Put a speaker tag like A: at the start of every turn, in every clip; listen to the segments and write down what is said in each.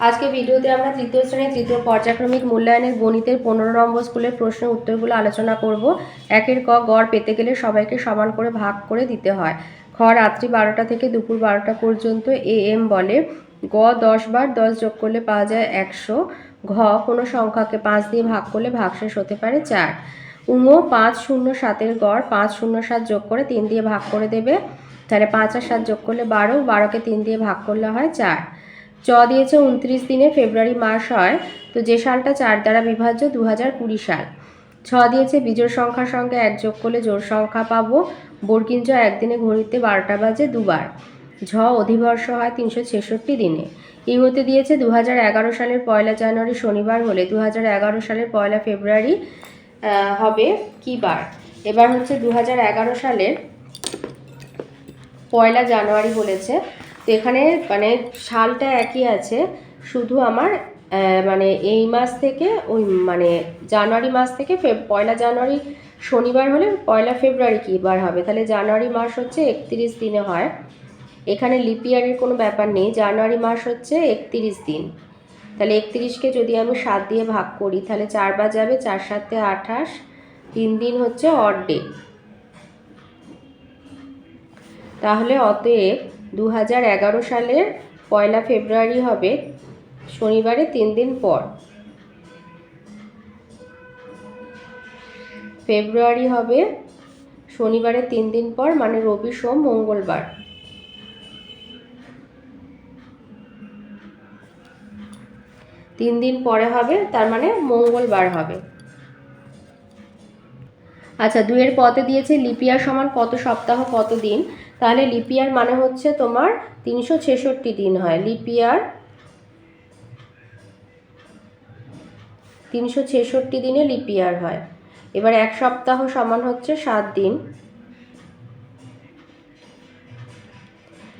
A: আজকে ভিডিওতে আমরা তৃতীয় শ্রেণির তৃতীয় পর্যায়ক্রমিক মূল্যায়নের গণিতের পনেরো নম্বর স্কুলের প্রশ্নের উত্তরগুলো আলোচনা করব। একের ক গড় পেতে গেলে সবাইকে সমান করে ভাগ করে দিতে হয়। খ রাত্রি বারোটা থেকে দুপুর বারোটা পর্যন্ত এ এম বলে। গ দশ বার দশ যোগ করলে পাওয়া যায় একশো। ঘ কোনো সংখ্যাকে পাঁচ দিয়ে ভাগ করলে ভাগশেষ হতে পারে চার। উমো পাঁচ শূন্য সাতের গড় পাঁচ শূন্য সাত যোগ করে তিন দিয়ে ভাগ করে দেবে। তাহলে পাঁচ আর সাত যোগ করলে বারো। বারোকে তিন দিয়ে ভাগ করলে হয় চার। চ দিয়েছে উনত্রিশ দিনে ফেব্রুয়ারি মাস হয়। তো যে সালটা চার দ্বারা বিভাজ্য দু হাজার কুড়ি সাল। ছ দিয়েছে বিজোড় সংখ্যার সঙ্গে এক যোগ করলে জোড় সংখ্যা পাবো। বর্গিঞ্জ একদিনে ঘড়িতে বারোটা বাজে দুবার। ঝ অধিবর্ষ হয় তিনশো ছেষট্টি দিনে। ইংহতে দিয়েছে দু হাজার এগারো সালের পয়লা জানুয়ারি শনিবার হলে দু হাজার এগারো সালের পয়লা ফেব্রুয়ারি হবে কী বার? এবার হচ্ছে দু হাজার এগারো সালের পয়লা জানুয়ারি বলেছে। তো এখানে মানে সালটা একই আছে, শুধু আমার মানে এই মাস থেকে ওই মানে জানুয়ারি মাস থেকে পয়লা জানুয়ারি শনিবার হলে পয়লা ফেব্রুয়ারি কী বার হবে? তাহলে জানুয়ারি মাস হচ্ছে একত্রিশ দিনে হয়। এখানে লিপিয়ারের কোনো ব্যাপার নেই, জানুয়ারি মাস হচ্ছে একত্রিশ দিন। তাহলে একত্রিশকে যদি আমি সাত দিয়ে ভাগ করি, তাহলে চারবার যাবে, চার সাতে আঠাশ, তিন দিন হচ্ছে অড ডে তাহলে অতএব দু হাজার এগারো সালের পয়লা ফেব্রুয়ারি হবে, শনিবারে তিন দিন পর। ফেব্রুয়ারি হবে, শনিবারে তিন দিন পর মানে রবি, সোম, মঙ্গলবার। তিন দিন পরে হবে, তার মানে মঙ্গলবার হবে। আচ্ছা দুইয়ের পথে দিয়েছে লিপিয়ার সমান কত সপ্তাহ, কত দিন? তাহলে লিপিয়ার মানে হচ্ছে তোমার তিনশো ছেষট্টি দিন হয়। লিপিয়ার তিনশো ছেষট্টি দিনে লিপিয়ার হয়। এবার এক সপ্তাহ সমান হচ্ছে সাত দিন।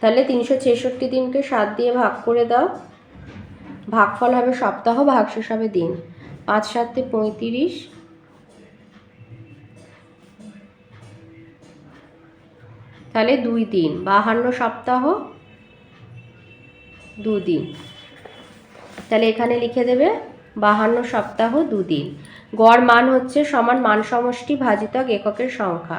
A: তাহলে তিনশো ছেষট্টি দিনকে সাত দিয়ে ভাগ করে দাও। ভাগফল হবে সপ্তাহ, ভাগশেষ হবে দিন। পাঁচ সাতে পঁয়ত্রিশ তাহলে দুই দিন বাহান্ন সপ্তাহ দুদিন তাহলে এখানে লিখে দেবে, বাহান্ন সপ্তাহ দুদিন গড় মান হচ্ছে সমান মান সমষ্টি ভাজিতক এককের সংখ্যা।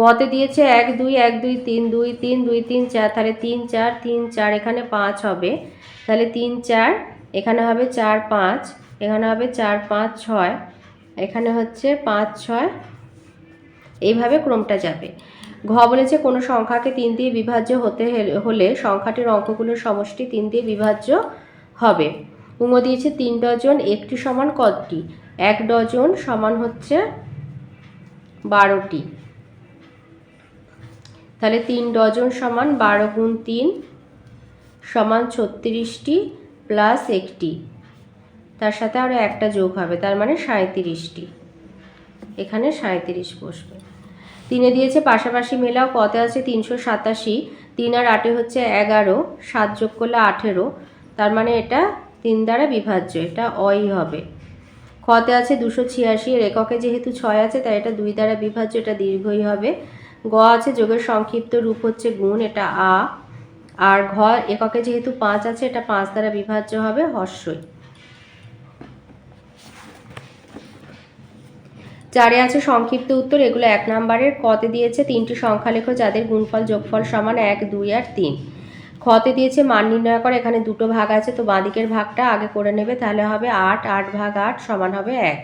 A: গতে দিয়েছে এক, দুই এক, দুই, তিন দুই তিন দুই, তিন, চার, তাহলে তিন, চার তিন, চার, এখানে পাঁচ হবে। তাহলে তিন, চার, এখানে হবে চার, পাঁচ, এখানে হবে চার, পাঁচ, ছয়, এখানে হচ্ছে পাঁচ, ছয় এইভাবে ক্রমটা যাবে। ঘ বলেছে, কোনো সংখ্যাকে তিন দিয়ে বিভাজ্য হতে হলে সংখ্যাটির অঙ্কগুলোর সমষ্টি তিন দিয়ে বিভাজ্য হবে। উমো দিয়েছে, তিন ডজন, একটি সমান কতটি? এক ডজন সমান হচ্ছে বারোটি। তাহলে তিন ডজন সমান বারো গুণ তিন সমান ছত্রিশটি প্লাস একটি। তার সাথে আরও একটা যোগ হবে, তার মানে সাঁত্রিশটি এখানে সাঁত্রিশ বসবে। তিনে দিয়েছে, পাশাপাশি মেলাও কতে আছে তিনশো সাতাশি। তিন আর আটে হচ্ছে এগারো, সাত যোগ করলে আঠেরো। তার মানে এটা তিন দ্বারা বিভাজ্য, এটা অই হবে। খতে আছে দুশো ছিয়াশি, এর এককে যেহেতু ছয় আছে, তাই এটা দুই দ্বারা বিভাজ্য, এটা দীর্ঘই হবে। গ আছে যোগের সংক্ষিপ্ত রূপ হচ্ছে গুণ, এটা আ। আর ঘ এককে যেহেতু পাঁচ আছে, এটা পাঁচ দ্বারা বিভাজ্য হবে, হর্ষই। চারে আছে সংক্ষিপ্ত উত্তর, এগুলো এক নম্বরের। কতে দিয়েছে তিনটি সংখ্যা লেখো যাদের গুণফল, যোগফল সমান এক, দুই আর তিন। খতে দিয়েছে মান নির্ণয় করে, এখানে দুটো ভাগ আছে, তো বাঁদিকের ভাগটা আগে করে নেবে, তাহলে হবে আট আট ভাগ আট সমান হবে এক।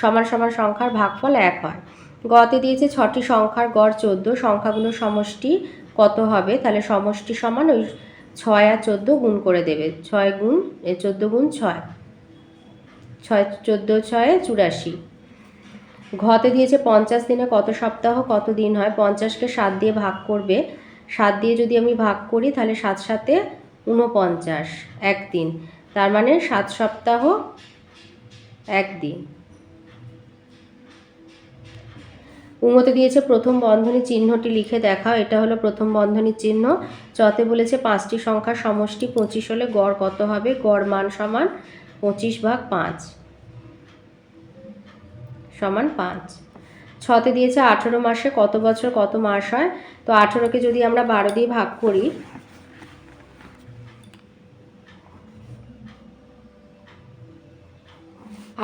A: সমান সমান সংখ্যার ভাগফল এক হয়। গতে দিয়েছে ছটি সংখ্যার গড় চোদ্দ, সংখ্যাগুলোর সমষ্টি কত হবে? তাহলে সমষ্টি সমান ওই ছয় আর চোদ্দ গুণ করে দেবে, ছয় গুণ চোদ্দ গুণ ছয়। ছয়, চোদ্দ ছয়ে, চুরাশি। ঘতে দিয়েছে পঞ্চাশ দিনে কত সপ্তাহ, কত দিন হয়? পঞ্চাশকে সাত দিয়ে ভাগ করবে। সাত দিয়ে যদি আমি ভাগ করি, তাহলে সাত সাতে উনপঞ্চাশ একদিন তার মানে সাত সপ্তাহ একদিন উমতে দিয়েছে প্রথম বন্ধনী চিহ্নটি লিখে দেখাও। এটা হলো প্রথম বন্ধনীর চিহ্ন। চতে বলেছে পাঁচটি সংখ্যার সমষ্টি পঁচিশ হলে গড় কত হবে? গড় মান সমান পঁচিশ ভাগ পাঁচ। সমান পাঁচ। ছতে দিয়েছে আঠেরো মাসে কত বছর কত মাস হয়? তো আঠেরোকে যদি আমরা বারো দিয়ে ভাগ করি,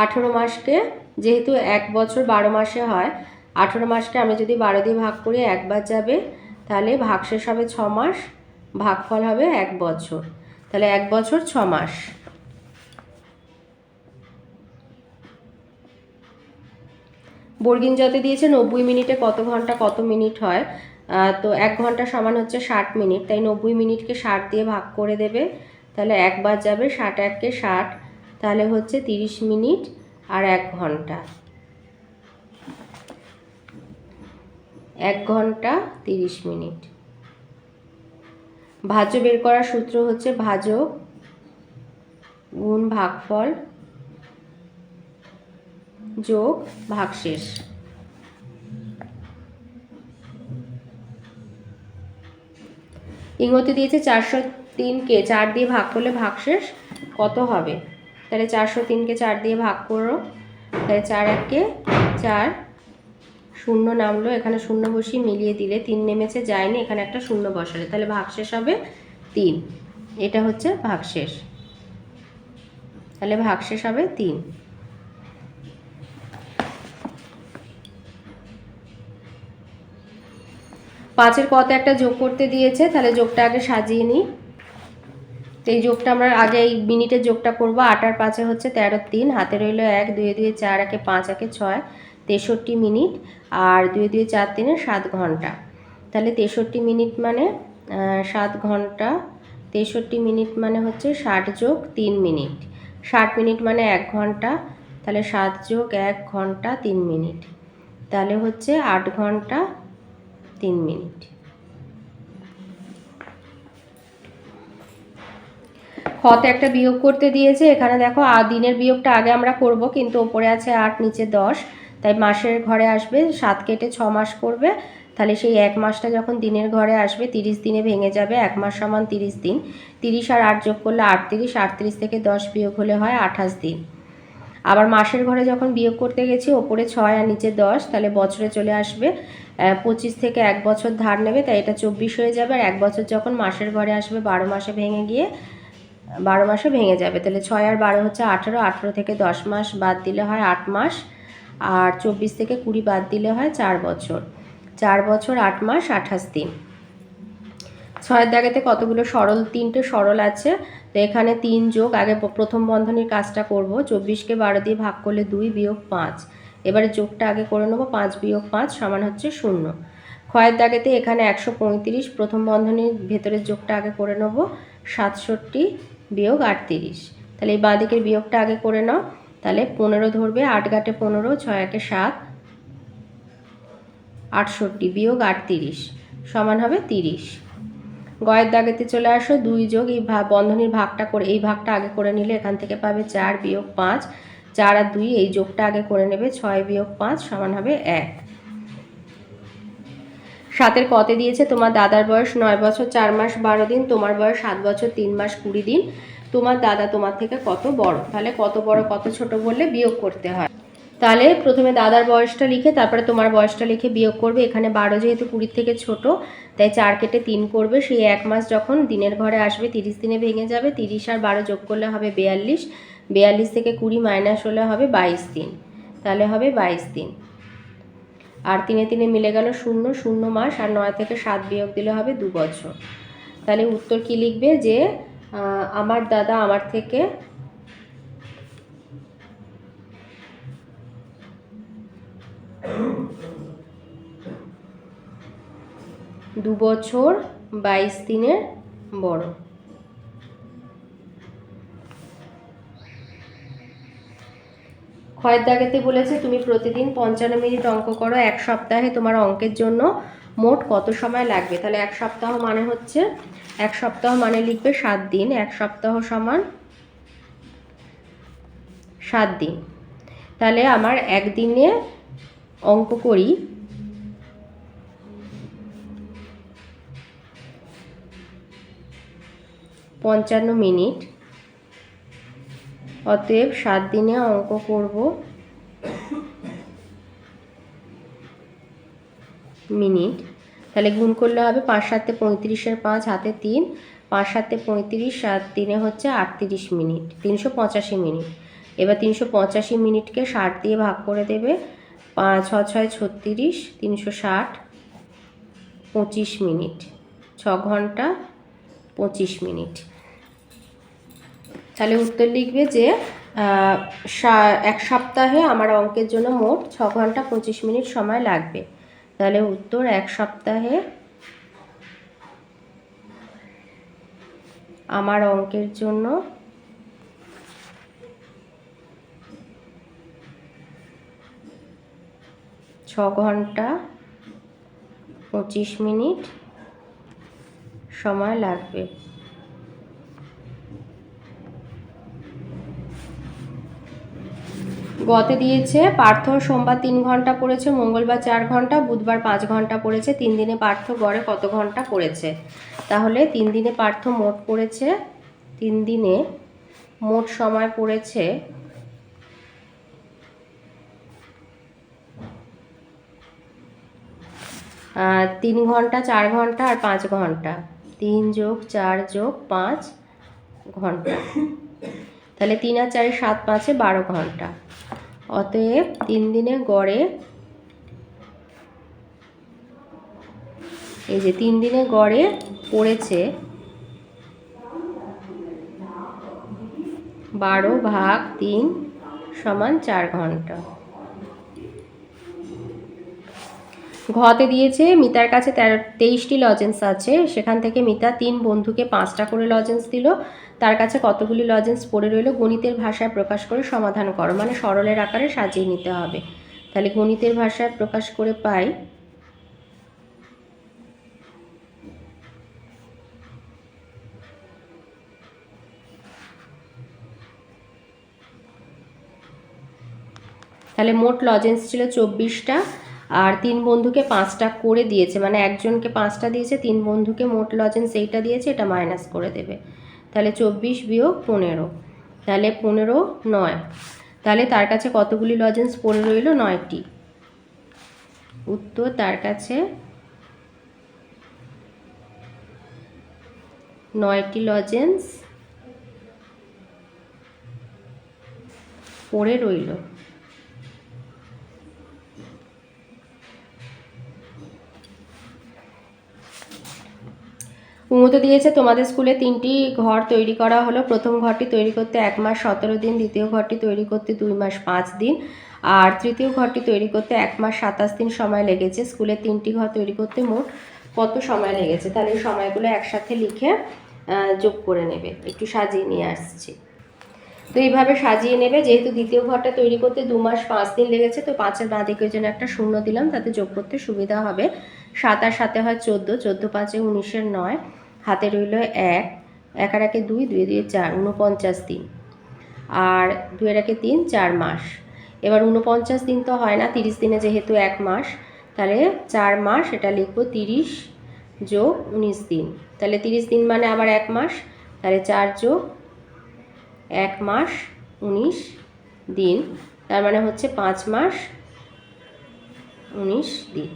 A: আঠেরো মাসকে যেহেতু এক বছর বারো মাসে হয়, আঠেরো মাসকে আমি যদি বারো দিয়ে ভাগ করি, একবার যাবে, তাহলে ভাগ শেষ হবে ছ মাস, ভাগফল হবে এক বছর। তাহলে এক বছর ছ মাস। বর্গিন যতে দিয়েছে নব্বই মিনিটে কত ঘণ্টা কত মিনিট হয়? তো এক ঘণ্টা সমান হচ্ছে ষাট মিনিট। তাই নব্বই মিনিটকে ষাট দিয়ে ভাগ করে দেবে। তাহলে একবার যাবে ষাট এককে ষাট। তাহলে হচ্ছে তিরিশ মিনিট আর এক ঘণ্টা। এক ঘণ্টা তিরিশ মিনিট। ভাজ্য বের করার সূত্র হচ্ছে ভাজক গুণ ভাগফল যোগ ভাগশেষ ইংরেজি দিয়েছে চারশো তিনকে চার দিয়ে ভাগ করলে ভাগশেষ কত হবে? তাহলে চারশো তিনকে চার দিয়ে ভাগ করো। তাহলে চার এককে চার শূন্য নামলো, এখানে শূন্য বসিয়ে মিলিয়ে দিলে তিন নেমেছে, যায়নি, এখানে একটা শূন্য বসালে। তাহলে ভাগশেষ হবে তিন। এটা হচ্ছে ভাগশেষ তাহলে ভাগশেষ হবে তিন। পাঁচের কত একটা যোগ করতে দিয়েছে, তাহলে যোগটা আগে সাজিয়ে নিই। তো এই যোগটা আমরা আগে এই মিনিটের যোগটা করব। আট আর পাঁচে হচ্ছে তেরো তিন, হাতে রইল এক দুয়ে দুয়ে চার, একে পাঁচ, একে ছয়, তেষট্টি মিনিট। আর দুয়ে দুয়ে চার, তিনে সাত ঘণ্টা। তাহলে তেষট্টি মিনিট মানে সাত ঘণ্টা। তেষট্টি মিনিট মানে হচ্ছে ষাট যোগ তিন মিনিট। ষাট মিনিট মানে এক ঘণ্টা। তাহলে সাত যোগ এক ঘণ্টা তিন মিনিট। তাহলে হচ্ছে আট ঘণ্টা তিন মিনিট। খতে একটা বিয়োগ করতে দিয়েছে। এখানে দেখো, আ, দিনের বিয়োগটা আগে আমরা করব, কিন্তু ওপরে আছে আট, নিচে দশ। তাই মাসের ঘরে আসবে, সাত কেটে ছ মাস করবে। তাহলে সেই এক মাসটা যখন দিনের ঘরে আসবে, তিরিশ দিনে ভেঙে যাবে, এক মাস সমান তিরিশ দিন। তিরিশ আর আট যোগ করলে আটত্রিশ আটত্রিশ থেকে দশ বিয়োগ হলে হয় আঠাশ দিন। আবার মাসের ঘরে যখন বিয়োগ করতে গেছি, ওপরে ছয় আর নিচে দশ, তাহলে বছরে চলে আসবে পঁচিশ থেকে এক বছর ধার নেবে, তাই এটা চব্বিশ হয়ে যাবে, আর এক বছর যখন মাসের ঘরে আসবে, বারো মাসে ভেঙে গিয়ে বারো মাসে ভেঙে যাবে। তাহলে ছয় আর বারো হচ্ছে আঠেরো আঠেরো থেকে দশ মাস বাদ দিলে হয় আট মাস, আর চব্বিশ থেকে কুড়ি বাদ দিলে হয় চার বছর। চার বছর, আট মাস, আঠাশ দিন। ছয়ের দাগেতে কতগুলো সরল? তিনটে সরল আছে। তো এখানে তিন যোগ, আগে প্রথম বন্ধনীর কাজটা করব। চব্বিশকে বারো দিয়ে ভাগ করলে দুই বিয়োগ পাঁচ। এবারে যোগটা আগে করে নেব, পাঁচ বিয়োগ পাঁচ সমান হচ্ছে শূন্য। ক্ষয়ের দাগেতে এখানে একশো পঁয়ত্রিশ, প্রথম বন্ধনীর ভেতরের যোগটা আগে করে নেব, সাতষট্টি বিয়োগ আটত্রিশ। তাহলে এই বাঁদিকের বিয়োগটা আগে করে নাও। তাহলে পনেরো ধরবে, আট গাটে পনেরো, ছয় একে সাত, আটষট্টি বিয়োগ আটত্রিশ সমান হবে তিরিশ। গয়ের দাগেতে চলে আসো। দুই যোগ এই বন্ধনীর ভাগটা করে এই ভাগটা আগে করে নিলে এখান থেকে পাবে চার বিয়োগ পাঁচ। চার আর দুই এই যোগটা আগে করে নেবে ছয় বিয়োগ পাঁচ সমান হবে এক। সাতের কতে দিয়েছে তোমার দাদার বয়স নয় বছর চার মাস বারো দিন, তোমার বয়স সাত বছর তিন মাস কুড়ি দিন। তোমার দাদা তোমার থেকে কত বড়? তাহলে কত বড় কত ছোট বললে বিয়োগ করতে হয়। তাহলে প্রথমে দাদার বয়সটা লিখে, তারপরে তোমার বয়সটা লিখে বিয়োগ করবে। এখানে বারো যেহেতু কুড়ির থেকে ছোট, তাই চার কেটে তিন করবে। সেই এক মাস যখন দিনের ঘরে আসবে, তিরিশ দিনে ভেঙে যাবে। তিরিশ আর বারো যোগ করলে হবে বিয়াল্লিশ। বিয়াল্লিশ থেকে কুড়ি মাইনাস হলে হবে বাইশ দিন তাহলে হবে বাইশ দিন আর তিনে তিনে মিলে গেল শূন্য শূন্য মাস। আর নয় থেকে সাত বিয়োগ দিলে হবে দু বছর। তাহলে উত্তর কি লিখবে? যে আমার দাদা আমার থেকে দু বছর বাইশ দিনের বড়। ক্ষয়ের দাগেতে বলেছে, তুমি প্রতিদিন পঞ্চান্ন মিনিট অঙ্ক করো, এক সপ্তাহে তোমার অঙ্কের জন্য মোট কত সময় লাগবে? তাহলে এক সপ্তাহ মানে হচ্ছে, এক সপ্তাহ মানে লিখবে সাত দিন, এক সপ্তাহ সমান সাত দিন। তাহলে আমার একদিনে অঙ্ক করি পঞ্চান্ন মিনিট। অতএব সাত দিনে অঙ্ক করব মিনিট। তাহলে গুণ করলে হবে পাঁচ সাতে পঁয়ত্রিশের পাঁচ, হাতে তিন। পাঁচ সাতে পঁয়ত্রিশ, সাত দিনে হচ্ছে আটত্রিশ মিনিট, তিনশো পঁচাশি মিনিট। এবার তিনশো পঁচাশি মিনিটকে ষাট দিয়ে ভাগ করে দেবে। পাঁচ, ছ, ছয়, ছত্রিশ, তিনশো ষাট, পঁচিশ মিনিট। ছ ঘণ্টা পঁচিশ মিনিট। তাহলে উত্তর লিখবে যে এক সপ্তাহে আমার অঙ্কের জন্য মোট ছ ঘণ্টা পঁচিশ মিনিট সময় লাগবে। তাহলে উত্তর এক সপ্তাহে আমার অঙ্কের জন্য ছ ঘণ্টা পঁচিশ মিনিট সময় লাগবে। গতে দিয়েছে, পার্থ সোমবার তিন ঘণ্টা পড়েছে, মঙ্গলবার চার ঘণ্টা, বুধবার পাঁচ ঘণ্টা পড়েছে, তিন দিনে পার্থ গড়ে কত ঘণ্টা পড়েছে? তাহলে তিন দিনে পার্থ মোট পড়েছে, তিন দিনে মোট সময় পড়েছে তিন ঘণ্টা, চার ঘণ্টা আর পাঁচ ঘণ্টা। তিন যোগ চার যোগ পাঁচ ঘণ্টা। তাহলে তিন আর চারে সাত পাঁচে বারো ঘণ্টা। অতএব তিন দিনে গড়ে এই যে তিন দিনে গড়ে পড়েছে বারো ভাগ তিন সমান চার ঘণ্টা। ঘতে দিয়েছে, মিতার কাছে তেরো, তেইশটি লজেন্স আছে। সেখান থেকে মিতা তিন বন্ধুকে পাঁচটা করে লজেন্স দিল। তার কাছে কতগুলি লজেন্স পড়ে রইল, গণিতের ভাষায় প্রকাশ করে সমাধান করো। মানে সরলের আকারে সাজিয়ে নিতে হবে। তাহলে গণিতের ভাষায় প্রকাশ করে পাই। তাহলে মোট লজেন্স ছিল চব্বিশটা। আর তিন বন্ধুকে পাঁচটা করে দিয়েছে মানে একজনকে পাঁচটা দিয়েছে, তিন বন্ধুকে মোট লজেন্স এইটা দিয়েছে, এটা মাইনাস করে দেবে। তাহলে চব্বিশ বিয়োগ পনেরো, তাহলে পনেরো নয়। তাহলে তার কাছে কতগুলি লজেন্স পড়ে রইল? নয়টি। উত্তর তার কাছে নয়টি লজেন্স পড়ে রইল। উমতো দিয়েছে। তোমাদের স্কুলে তিনটি ঘর তৈরি করা হলো। প্রথম ঘরটি তৈরি করতে এক মাস সতেরো দিন, দ্বিতীয় ঘরটি তৈরি করতে দুই মাস পাঁচ দিন, আর তৃতীয় ঘরটি তৈরি করতে এক মাস সাতাশ দিন সময় লেগেছে। স্কুলের তিনটি ঘর তৈরি করতে মোট কত সময় লেগেছে? তাহলে এই সময়গুলো একসাথে লিখে যোগ করে নেবে। একটু সাজিয়ে নিয়ে আসছি। তো এইভাবে সাজিয়ে নেবে। যেহেতু দ্বিতীয় ঘরটা তৈরি করতে দু মাস পাঁচ দিন লেগেছে, তো পাঁচের বাঁ দিকের জন্য একটা শূন্য দিলাম। তাতে যোগ করতে সুবিধা হবে সাত আর সাথে হয় চোদ্দ চোদ্দ পাঁচে উনিশের নয়। হাতে রইল এক এক একে দুই দুই দুই চার উনপঞ্চাশ দিন। আর দুয়ের একে তিন, চার মাস। এবার উনপঞ্চাশ দিন তো হয় না, তিরিশ দিনে যেহেতু এক মাস, তাহলে চার মাস, এটা লিখব তিরিশ যোগ উনিশ দিন। তাহলে তিরিশ দিন মানে আবার এক মাস, তাহলে চার যোগ এক মাস উনিশ দিন, তার মানে হচ্ছে পাঁচ মাস উনিশ দিন।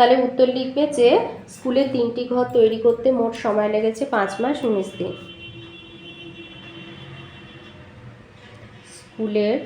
A: তাহলে উত্তর লিখবে যে স্কুলে তিনটি ঘর তৈরি করতে মোট সময় লেগেছে পাঁচ মাস উনিশ দিন স্কুলের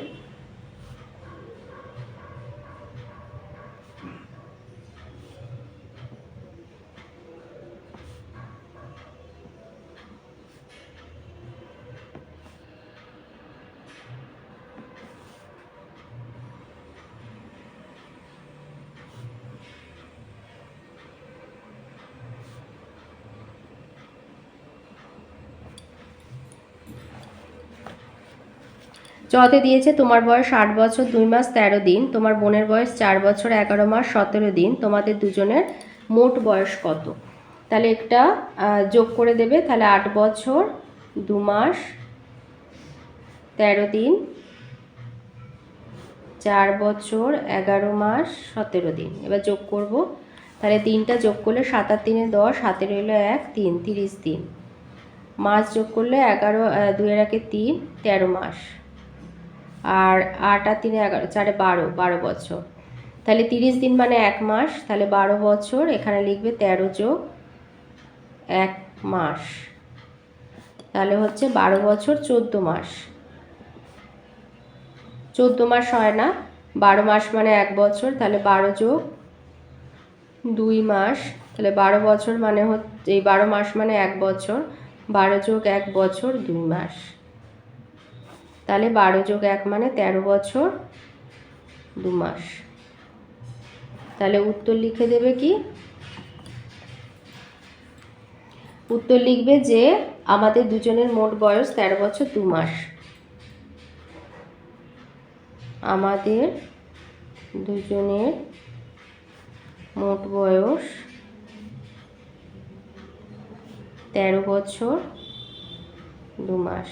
A: জতে দিয়েছে তোমার বয়স আট বছর দুই মাস তেরো দিন তোমার বোনের বয়স চার বছর এগারো মাস সতেরো দিন তোমাদের দুজনের মোট বয়স কত? তাহলে একটা যোগ করে দেবে তাহলে আট বছর দু মাস তেরো দিন চার বছর এগারো মাস সতেরো দিন। এবার যোগ করব। তাহলে তিনটা যোগ করলে সাত আর তিনে দশ হাতে রইল এক তিন তিরিশ দিন। মাস যোগ করলে এগারো আহ, দুইয়ের একে তিন তেরো মাস। আর আট আর তিনে এগারো, চারে বারো বারো বছর। তাহলে তিরিশ দিন মানে এক মাস, তাহলে বারো বছর, এখানে লিখবে তেরো যোগ এক মাস। তাহলে হচ্ছে বারো বছর চোদ্দ মাস। চোদ্দ মাস হয় না, বারো মাস মানে এক বছর, তাহলে বারো যোগ দুই মাস, তাহলে বারো বছর মানে হচ্ছে, এই বারো মাস মানে এক বছর, বারো যোগ এক বছর দুই মাস। তাহলে বারো যোগ এক মানে তেরো বছর দু মাস। তাহলে উত্তর লিখে দেবে কি? উত্তর লিখবে যে আমাদের দুজনের মোট বয়স তেরো বছর দু মাস। আমাদের দুজনের মোট বয়স তেরো বছর দু মাস।